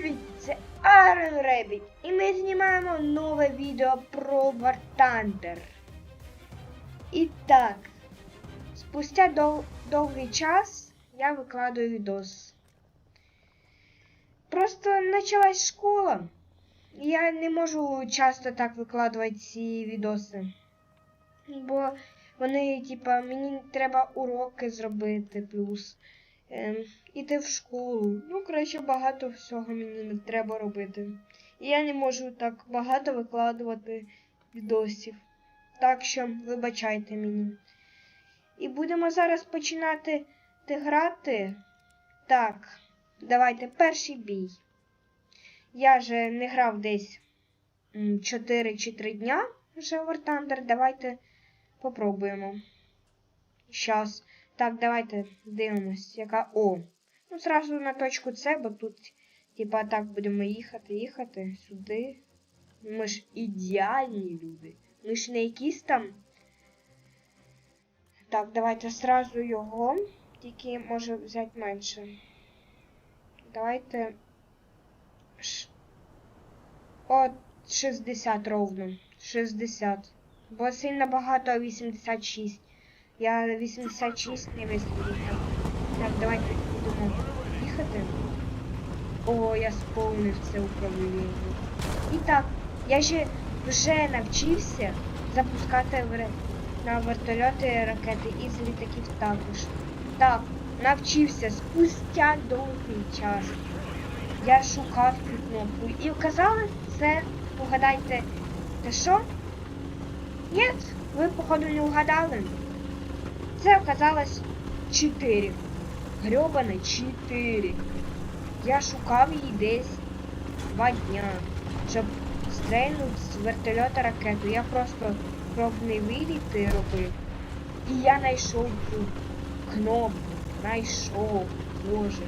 привіт! Це Iron Rabbit і ми знімаємо нове відео про Thunder. І так, спустя дов- довгий час я викладаю відос. Просто почалась школа. Я не можу часто так викладувати ці відоси. Бо вони, типа, мені треба уроки зробити плюс. Ем, іти в школу. Ну, коротше, багато всього мені не треба робити. І я не можу так багато викладувати відосів. Так що вибачайте мені. І будемо зараз починати ти грати. Так, давайте перший бій. Я же не грав десь 4 чи 3 дня вже в War Thunder. Давайте попробуємо. Щас. Так, давайте дивимось, яка О. Ну, зразу на точку С, бо тут, типа, так будемо їхати, їхати сюди. Ми ж ідеальні люди. Ми ж не якісь там. Так, давайте зразу його. Тільки може взяти менше. Давайте. Ш... От 60 ровно. 60. Бо сильно багато 86. Я 86 не вистрілив. Так, давайте будемо їхати. О, я сповнив це управління. І так, я ще вже навчився запускати на вертольоти ракети і з літаків також. Так, навчився спустя довгий час. Я шукав цю кнопку і вказали це, угадайте, те що? Ні, ви походу не угадали. Це оказалось 4. Грьобане 4. Я шукав її десь два дня, щоб стрельнути з вертольота ракету. Я просто пробний виліт робив. І я знайшов цю кнопку. Знайшов. Боже.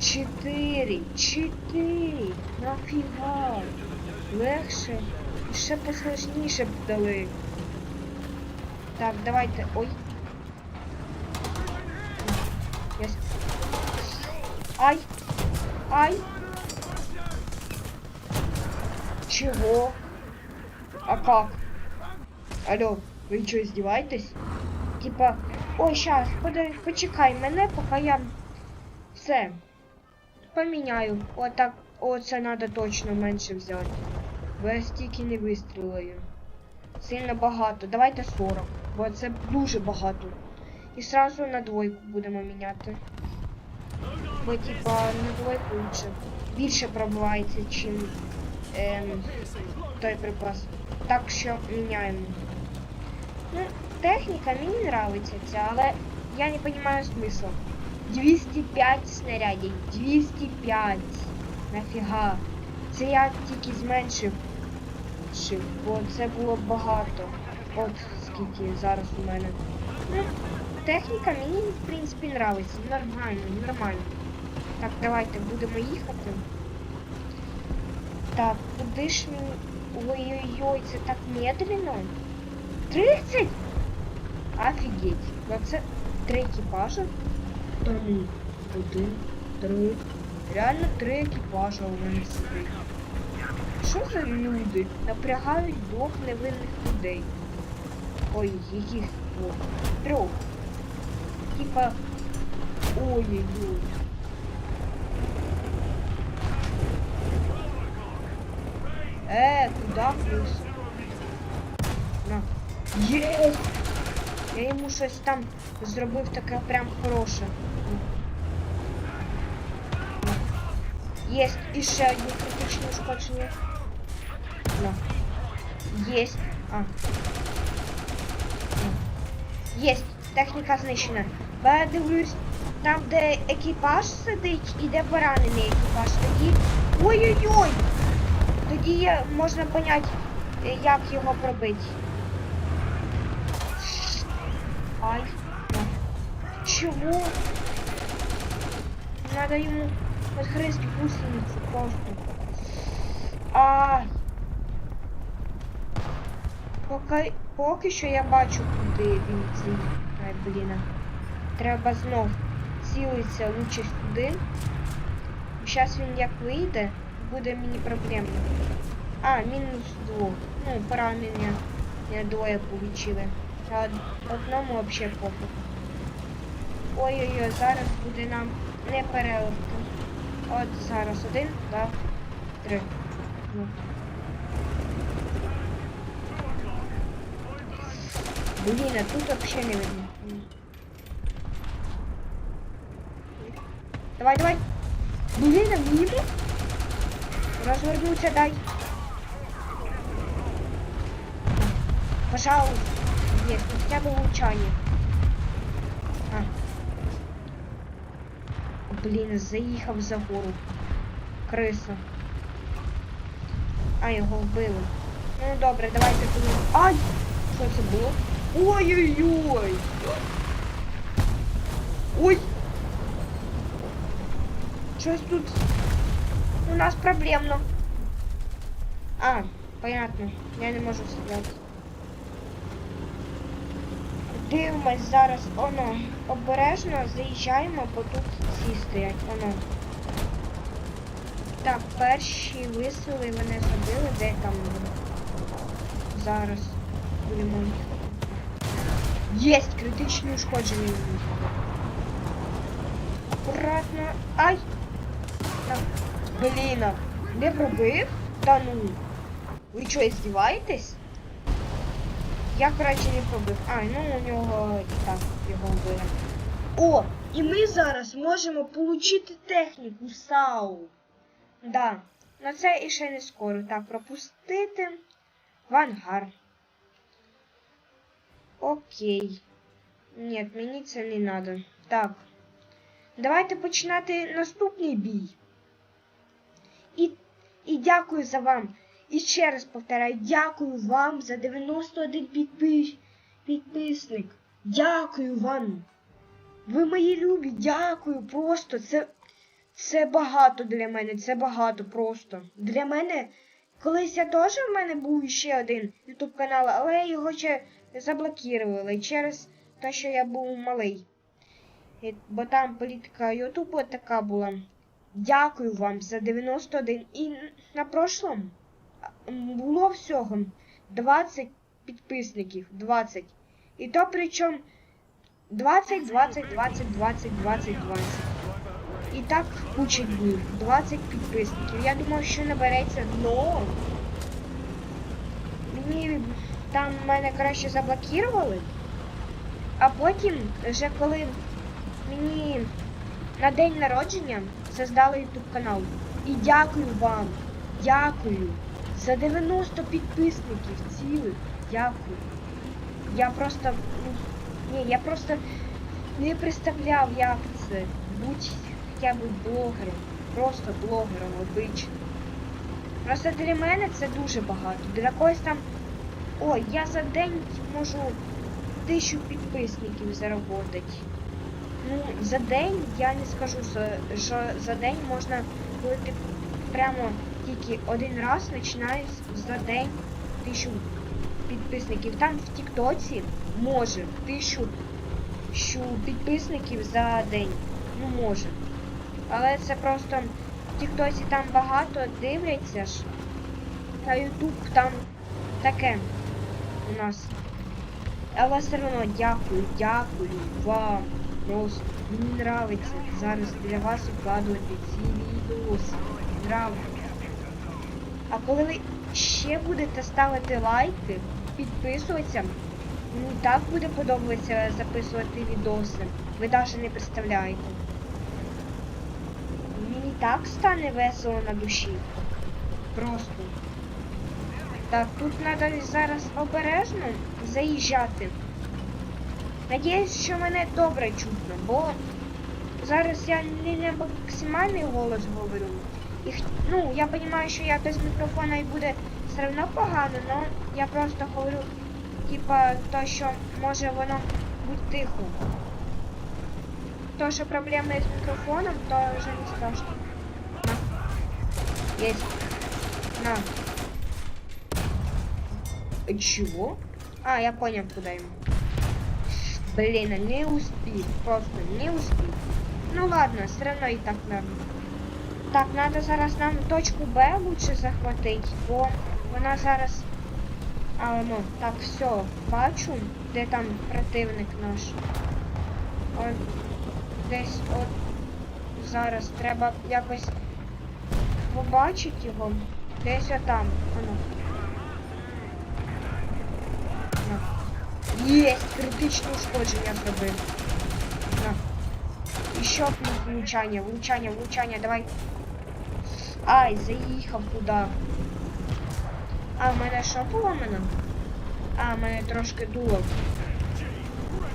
Чотири. Чотири. Нафіга. Легше. І ще посложніше б дали. Так, давайте. Ой. С- Ай! Ай! Чего? А как? Алло, вы что, издеваетесь? Типа, ой, сейчас, подай, почекай мене, поки я все поміняю. Отак, оце треба точно менше взяти. Бо я не вистрілаю. Сильно багато. Давайте 40, бо це дуже багато. І сразу на двойку будемо міняти. Бо типа на двойку лучше. Більше пробивається, чим ем, той припас. Так що міняємо. Ну, техніка мені нравиться ця, але я не розумію смисла. 205 снарядів. 205. Нафіга. Це я тільки зменшив бо це було багато. От скільки зараз у мене. Ну, техніка мені, в принципі, нравиться. Нормально, нормально. Так, давайте будемо їхати. Так, куди ж мені... Ой-ой-ой, це так медленно. 30? Офігеть. Ну це три екіпажа? Та. Один, три. Реально три екіпажа у мене сидить. Що за люди напрягають двох невинних людей? Ой, яких двох? Трьох. Типа. Ой-ой-ой. Е, куда плюс? На. Єсть! Я йому щось там зробив таке прям хороше. Єсть і ще одні критичні ушкодження. На. Єсть. А. Єсть. Техніка знищена. Бо я дивлюсь, там, де екіпаж сидить і де поранений екіпаж, тоді. Ой-ой-ой! Тоді можна поняти, е, як його пробити. Ай. На. Чего? Надо ему отгрызть гусеницу просто. Ай. Поки, поки що я бачу, куди він. Ай, блін. Треба знов цілитися лучше сюди. Зараз він як вийде, буде мені проблемно. А, мінус двох. Ну, поранення. Я двоє получили. А одному взагалі пофіг. Ой-ой-ой, зараз буде нам не переливка. От зараз один, два, три. Блін, а тут вообще не видно. Давай, давай. Блін, а мимо? Развернуться дай. Пожалуйста. Нет, ну хотя бы улучшание. А. Блін, заїхав за гору. Криса. А, його вбили. Ну добре, давайте туди. Ай! Що це було? Ой-ой-ой! Ой! Щось тут у нас проблемно. А, понятно. Я не можу стріляти. Дивимось зараз, оно. Обережно заїжджаємо, бо тут ці стоять, оно. Так, перші висели мене забили, де там? Зараз будемо їхати. Єсть! Критичні ушкодження. Аккуратно. Ай! Так. Блін, не пробив? Та ну. Ви що, здіваєтесь? Я, коротше, не пробив. А, ну у нього і так його вбили. О! І ми зараз можемо отримати техніку САУ. Да. На це і ще не скоро. Так, пропустити в ангар. Окей. Ні, мені це не треба. Так. Давайте починати наступний бій. І, і дякую за вам. І ще раз повторяю, дякую вам за 91 підпис... підписник. Дякую вам. Ви мої любі, дякую. Просто це, це багато для мене. Це багато просто. Для мене. Колись я теж в мене був ще один YouTube канал, але його ще заблокували через те, що я був малий. Бо там політика Ютубу така була. Дякую вам за 91. І на прошлому було всього 20 підписників. 20. І то причому 20, 20, 20, 20, 20, 20. І так куча днів. 20 підписників. Я думав, що набереться дно. Мені там мене краще заблокували. А потім, вже коли мені на день народження создали YouTube канал. І дякую вам, дякую за 90 підписників цілих. Дякую. Я просто. ну, Ні, я просто не представляв, як це. Будь хоча б блогером. Просто блогером обичним. Просто для мене це дуже багато. Для когось там. Ой, я за день можу тисячу підписників заробити. Ну, за день я не скажу, що- за день можна, коли ти прямо тільки один раз починаєш за день тисячу підписників. Там в Тіктоці може тисячу підписників за день. Ну може. Але це просто в Тіктоці там багато дивляться ж. А Ютуб там таке у нас. Але все одно дякую, дякую вам. Просто мені нравиться зараз для вас укладувати ці відоси. Нравиться. А коли ви ще будете ставити лайки, підписуватися, мені так буде подобатися записувати відоси. Ви навіть не представляєте. Мені так стане весело на душі. Просто. Так, тут треба зараз обережно заїжджати. Надіюсь, що мене добре чутно, бо зараз я не на максимальний голос говорю. І, ну, я розумію, що я без мікрофона і буде все одно погано, але я просто говорю, типа, то, що може воно бути тихо. То, що проблеми з мікрофоном, то вже не страшно. На. Есть. На. Чего? А, я понял, куда ему. Блин, не успел. Просто не успел. Ну ладно, все равно и так норм. Так, треба зараз нам точку Б лучше захватити, бо вона зараз. А, ну, так, все, бачу, де там противник наш. От десь от зараз треба якось побачити його. Десь отам. Воно. Єсть! Критичне ушкодження зробив. На. І ще плюс влучання, влучання, влучання, давай. Ай, заїхав туди. А, в мене що поломано? А, в мене трошки дуло.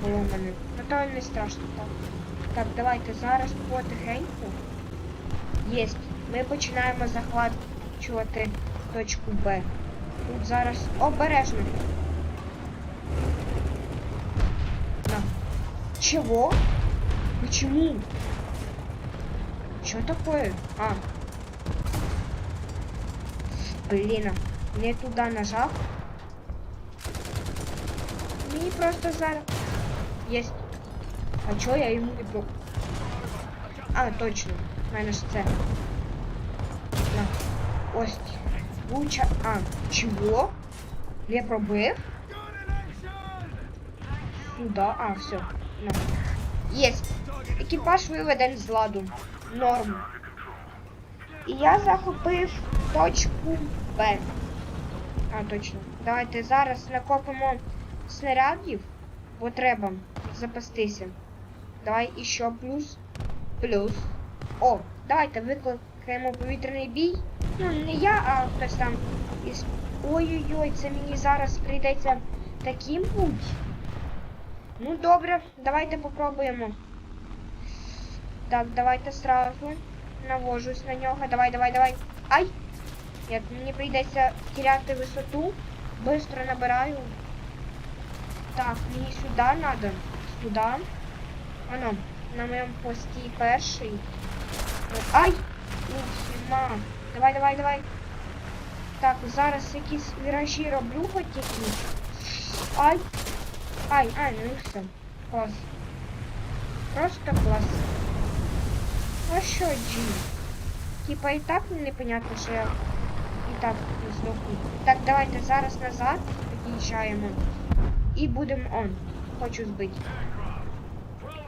Поломане. Ну то не страшно так. Так, давайте зараз потихеньку. Єсть. Ми починаємо захвачувати точку Б. Тут зараз обережно. Чего? Почему? Что такое? А. Блин, а не туда нажал. Мені просто зараз. Єсть. А чого я йому не про... А, точно. Ж це. На. Ось. Луча. А, чого? Я пробив? Сюда. А, все. На. Єсть. Екіпаж виведен з ладу. Норм. І я захопив точку Б. А, точно. Давайте зараз накопимо снарядів, бо треба запастися. Давай іще плюс. Плюс. О, давайте викликаємо повітряний бій. Ну, не я, а хтось там із. Ой-ой-ой, це мені зараз прийдеться таким бути. Ну добре, давайте попробуємо. Так, давайте сразу навожусь на нього. Давай, давай, давай. Ай! Нет, мені прийдеться теряти висоту. Быстро набираю. Так, мені сюди надо. Сюди. Оно, на моєму пості перший. Ай! Уфіма. Давай, давай, давай. Так, зараз якісь віражі роблю хоч якісь. Ай! Ай, ай, ну і все. Клас. Просто клас. А що, Джі? Типа і так непонятно, що я і так здохну. Так, давайте зараз назад під'їжджаємо. І будемо он. Хочу збити.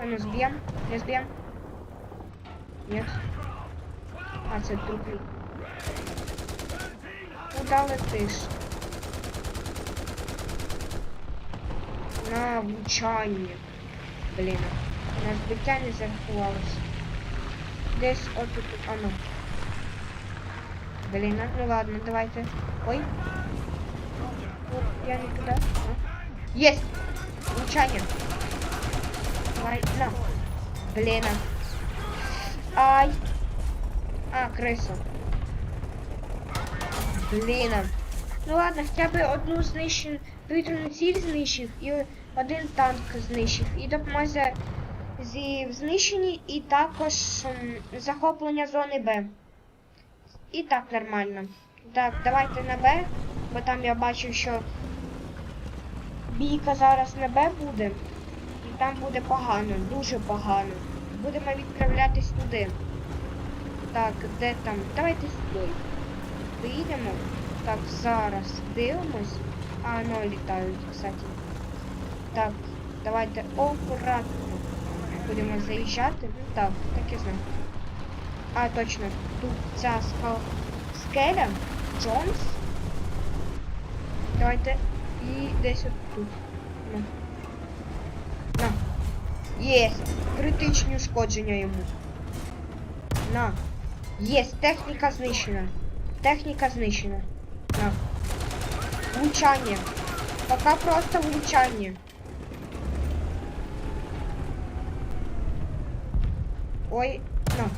А ну зб'єм? Не зб'єм? Нет. А, це другий. Куда летиш? На влучання. Блін. На збиття не зарахувалося. Десь отут, оно. Блин, а, ну ладно, давайте. Ой. Я не туда. А. Есть! Влучание. На. Блин. а. Ай. А, крыса. Блін. а. Ну ладно, хоча б одну знищив, повітряну ціль знищив і один танк знищив. І допоможе зі в знищенні і також захоплення зони Б. І так нормально. Так, давайте на Б, бо там я бачу, що бійка зараз на Б буде. І там буде погано, дуже погано. Будемо відправлятись туди. Так, де там? Давайте сюди. Поїдемо. Так, зараз дивимось. А, ну літають, кстати. Так, давайте акуратно будемо заїжджати. Ну так, так і знаю. А, точно, тут ця скал... скеля, Джонс. Давайте і десь от тут. На. На. Єсть! Критичні ушкодження йому. На. Єсть, техніка знищена. Техніка знищена. На. Влучання. Пока просто влучання. Ой, на.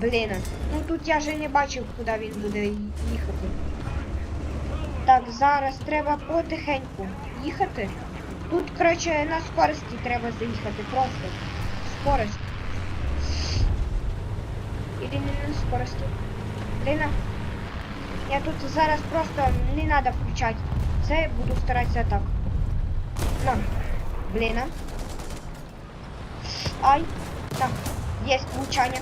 Блін. Ну тут я вже не бачив, куди він буде їхати. Так, зараз треба потихеньку їхати. Тут, коротше, на скорості треба заїхати. Просто. Скорость. Или не на скорості. Блін. Я тут зараз просто не треба включати. Це буду старатися так. На. Блін. Ай. Так. Есть влучання.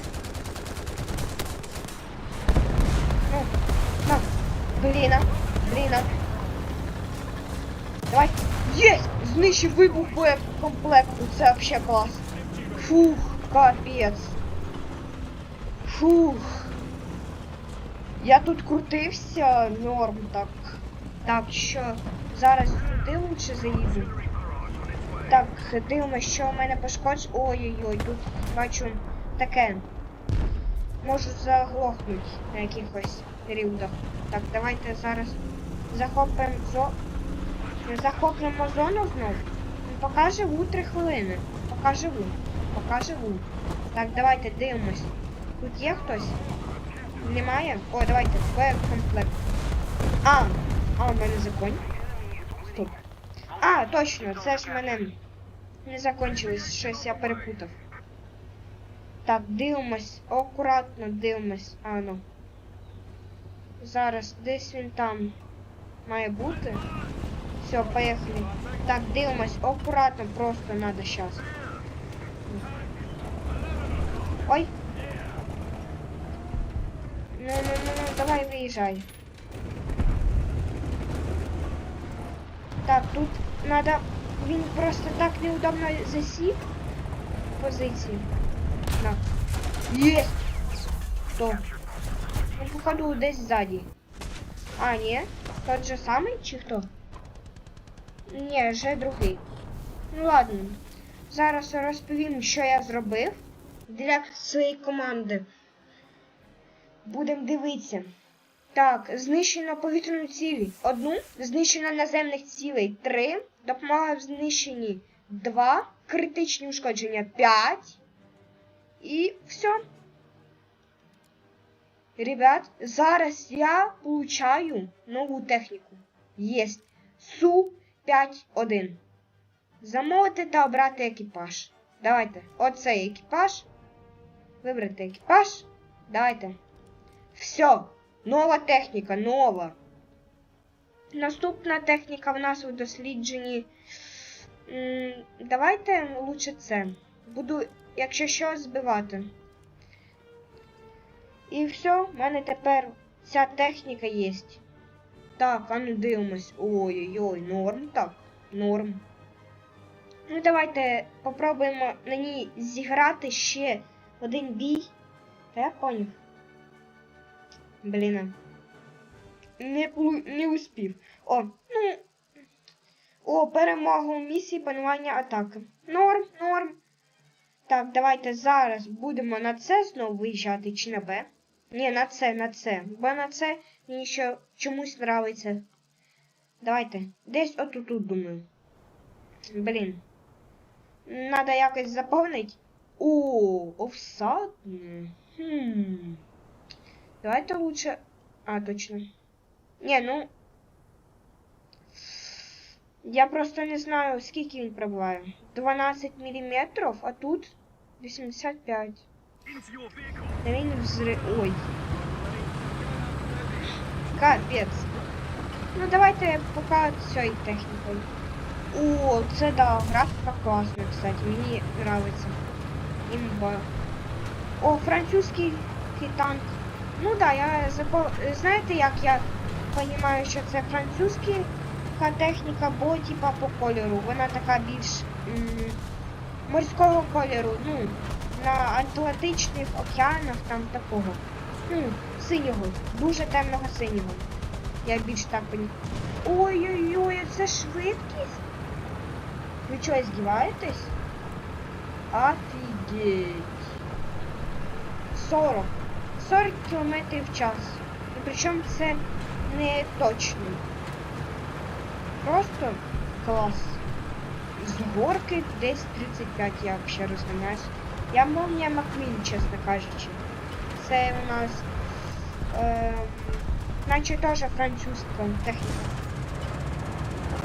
Бліна, бліна. Давай. Єсть! Знищив вибух боєкомплекту. Це вообще клас. Фух, капець. Фух. Я тут крутився, норм так. Так, що зараз сюди лучше заїду. Так, дивимося, що у мене пошкодж. Ой-ой-ой, тут бачу таке. Можу заглохнути на якихось періодах. Так, давайте зараз захопимо зо... захопимо зону знов. Поки живу 3 хвилини. Поки живу. Поки живу. Так, давайте дивимось. Тут є хтось? Немає? О, давайте, комплект. А, а у мене закон. Стоп. А, точно, це ж мене не закончилось, щось я перепутав. Так, дивимось, акуратно дивимось. А ну. Зараз десь він там має бути. Все, поїхали. Так, дивимось, акуратно просто надо сейчас. Ой. Ну, ну, ну, ну, давай виїжджай. Так, тут надо... Він просто так неудобно засів позиції. Так. Есть! Кто? Ну, походу, десь сзади. А, ні. Тот же самий чи хто? Ні, вже другий. Ну ладно. Зараз розповім, що я зробив для своєї команди. Будемо дивитися. Так, знищено повітряну цілі. Одну, знищено наземних цілей. Три. Допомога в знищенні. Два. Критичні ушкодження. П'ять. І все. Ребят, зараз я получаю нову техніку. Єсть. Су-5-1. Замовити та обрати екіпаж. Давайте. Оцей екіпаж. Вибрати екіпаж. Давайте. Все. Нова техніка, нова. Наступна техніка в нас у дослідженні. Давайте лучше це. Буду, якщо що, збивати. І все, в мене тепер ця техніка є. Так, а ну дивимось. Ой-ой-ой, норм так. Норм. Ну, давайте попробуємо на ній зіграти ще один бій. Та я поняв. Блін. Не, не успів. О, ну. О, перемога у місії панування атаки. Норм, норм. Так, давайте зараз будемо на це знову виїжджати чи на Б. Ні, на це, на це. Бо на це мені ще чомусь нравиться. Давайте. Десь отут, думаю. Блін. Надо якось заповнити. О, офсад. Хм. Давайте лучше... А, точно. Не, ну... Я просто не знаю, скільки він пробиває. 12 мм, а тут 85. Та він взри... Ой. Капець. Ну давайте пока цією технікою. О, це да, графіка класна, кстати, мені нравится. Імба. О, французький танк. Ну да, я забув. Знаєте, як я розумію, що це французька техніка, бо типа по кольору. Вона така більш м, морського кольору. Ну, на Атлантичних океанах там такого. Ну, синього, дуже темного синього. Я більш так поні. Ой-ой-ой, це швидкість. Ви що, здіваєтесь? Офігеть. 40. 40 км в час. І причому це не точно. Просто клас. З горки десь 35 я взагалі розганяюсь. Я молния Маквін, чесно кажучи. Це у нас е, наче теж французька техніка.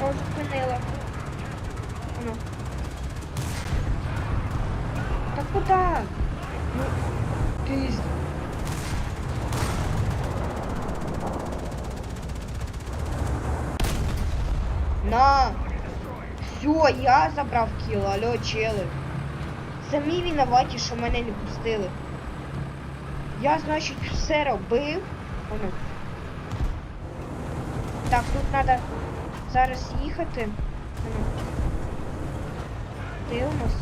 О, зупинила. Воно. Та куди? Ну, ти На! Все, я забрав кіл, алло, чели. Самі винуваті, що мене не пустили. Я, значить, все робив. Воно. Так, тут треба зараз їхати. Ну. Дивимось.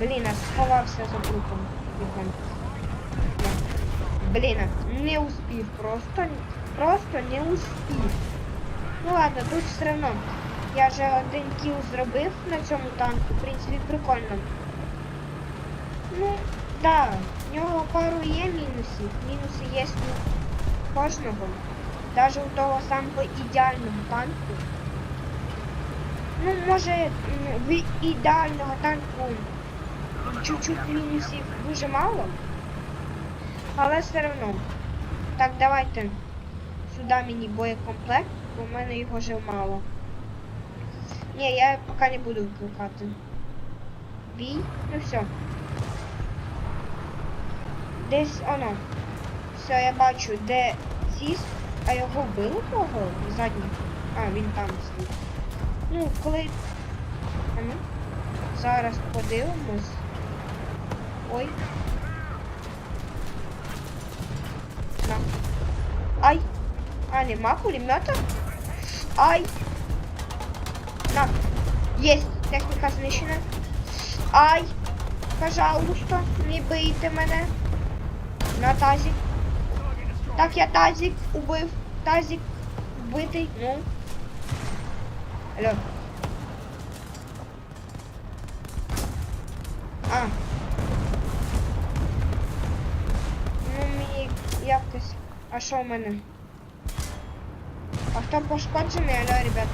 Блін, я сховався за. Да. Блін, не успів. Просто, просто не успів. Ну ладно, тут все одно. Я вже один кіл зробив на цьому танку. В принципі, прикольно. Ну, да, в нього пару є мінусів. Мінуси є у кожного. Навіть у того самого ідеального танку. Ну, може, в ідеального танку чуть-чуть мінусів дуже мало. Але все одно. Так, давайте сюди мені боєкомплект, бо в мене його вже мало. Ні, я поки не буду викликати. Бій, ну все. Десь воно. Все, я бачу, де сіс, а його вбили кого? Задній. А, він там сидить. Ну, коли. А ну. Зараз подивимось. Ой. На. Ай! А, нема пулемета? Ай! На. Есть. Техніка знищена. Ай! Пожалуйста, не бийте мене. На тазик. Так, я тазик убив. Тазик вбитий. Ну. Алло. А. Ну, мені якось. А що в мене? Хто пошкоджений, алло, ребят?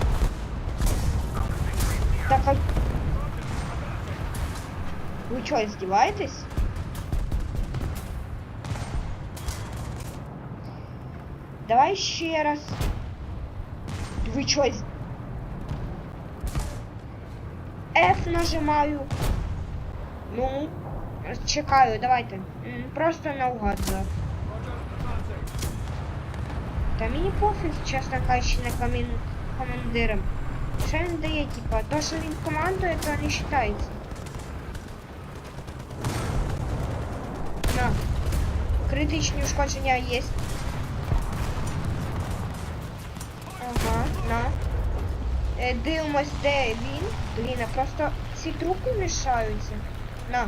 Так, а... Ви що, издеваетесь? Давай ще раз. Що, із- F нажимаю. Ну, чекаю, давайте. Просто наугад. да. Та мені пофіг, чесно кажучи, на комін... командиром. Що він дає, типа, то, що він командує, то не вважається. На. Критичні ушкодження є. Ага, на. Е, дивимось, де він. Блін, а просто ці трупи мішаються. На.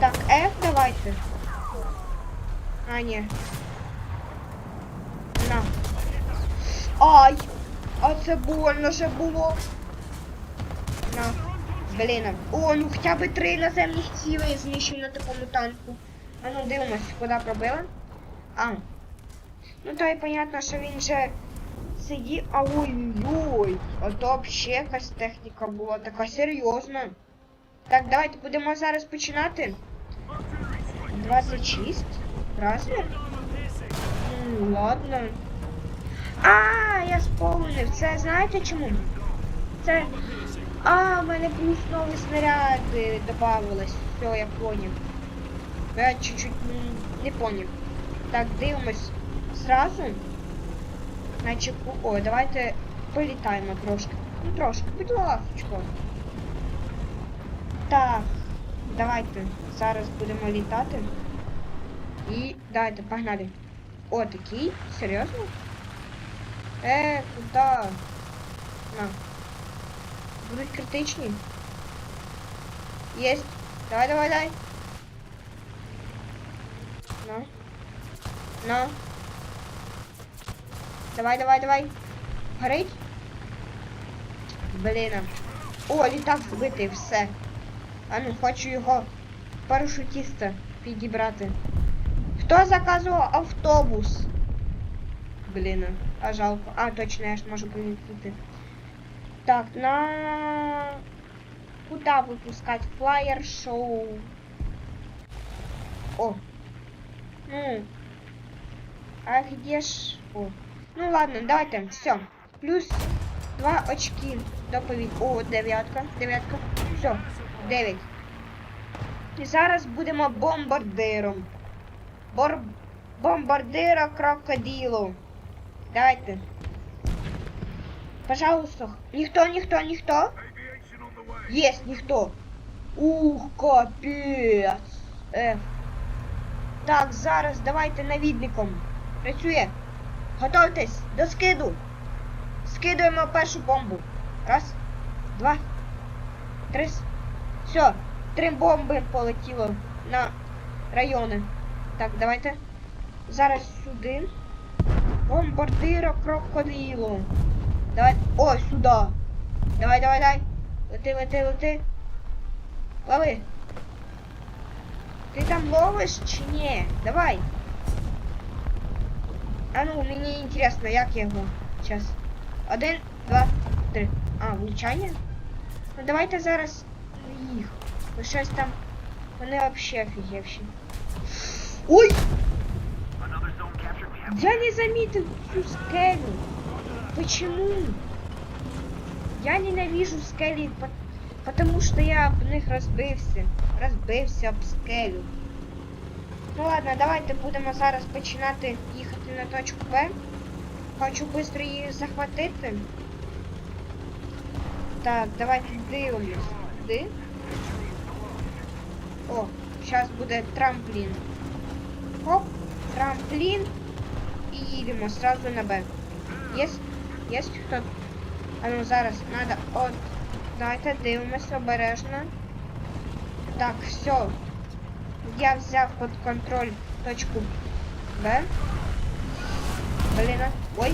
Так, F давайте. А, ні. Ай! А це больно же було. На. Блін. О, ну хоча б три наземних цілей знищив на такому танку. А ну дивимось, куди пробили. А. Ну то і понятно, що він же сидів. А ой-ой. То взагалі якась техніка була така серйозна. Так, давайте будемо зараз починати. 26. Разве? Ну, ладно. А, я сповнив. Це знаєте чому? Це. А, в мене плюс нові снаряди додавалось. Все, я поняв. Я чуть-чуть не поняв. Так, дивимось зразу. Значить, о, давайте політаємо трошки. Ну трошки, будь ласочка. Так, давайте зараз будемо літати. І давайте, погнали. О, такий? Серйозно? Е, куди? На. Будуть критичні. Єсть. Давай, давай, давай. На. На. Давай, давай, давай. Горить? Блін. О, літак збитий, все. А ну, хочу його парашутіста підібрати. Хто заказував автобус? Блін, а жалко. А, точно, я ж можу полетіти. Так, на... Куда выпускать? Флайер шоу. О. Ну. А где ж... О. Ну ладно, давайте. Все. Плюс два очки. Доповідь. О, дев'ятка. Дев'ятка. Все. Дев'ять. І зараз будемо бомбардиром. Бор... Бомбардира крокодилу. Давайте. Пожалуйста. Никто, никто, никто. Есть, никто. Ух, капець. Е. Так, зараз давайте навідником. Працює. Готуйтесь до скиду. Скидуємо першу бомбу. Раз, два, три. Все, три бомби полетіло на райони. Так, давайте. Зараз сюди. Бомбардира крокодилу. Давай. О, сюди. Давай, давай, давай. Лети, лети, лети. Лови. Ти там ловиш чи ні? Давай. А ну, мені інтересно, як я його. Сейчас. Один, два, три. А, влучання? Ну давайте зараз їх. Бо щось там. Вони вообще офігевші. Ой! Я не заметил всю скелю. Почему? Я ненавижу скелі, по- потому что я об них розбився. Розбився об скелю. Ну ладно, давайте будемо зараз починати їхати на точку Б. Хочу швидко її захватити. Так, давайте дивимось. Куди? О, зараз буде трамплін. Хоп, трамплін. Їдемо сразу на Б. Єсть? Єсть хто? А ну зараз надо. От. Давайте дивимось обережно. Так, все. Я взяв під контроль точку Б. Блін, ой.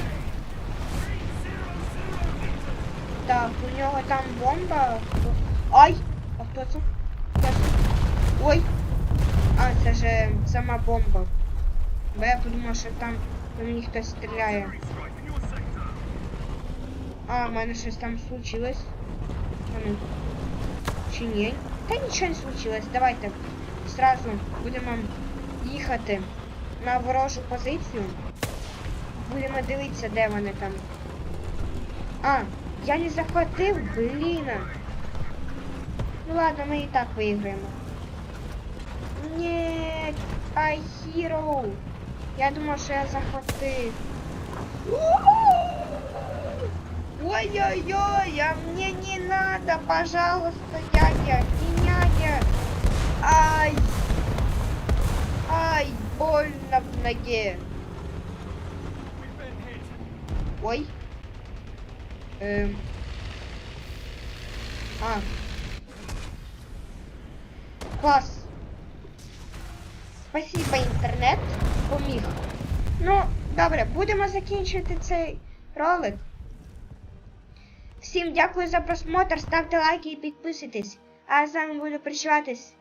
Так, у нього там бомба. Ай! А хто це? Хто це? Ой! А, це ж сама бомба. Бо я подумав, що там по мені хтось стріляє. А, в мене щось там случилось. Ну. Чи ні? Та нічого не случилось. Давайте зразу будемо їхати на ворожу позицію. Будемо дивитися, де вони там. А, я не захватив, блін. Ну ладно, ми і так виграємо. Нет, I hero. Я думав, що я захватив. Ой-ой-ой, а мне не надо, пожалуйста, дядя, не дядя. Ай, ай, больно в ноге. Ой. Эм. А. Класс. Спасибо, інтернет. Поміг. Ну, добре, будемо закінчити цей ролик. Всім дякую за просмотр, ставте лайки і підписуйтесь. А я з вами буду прощатись.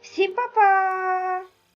Всім па-па!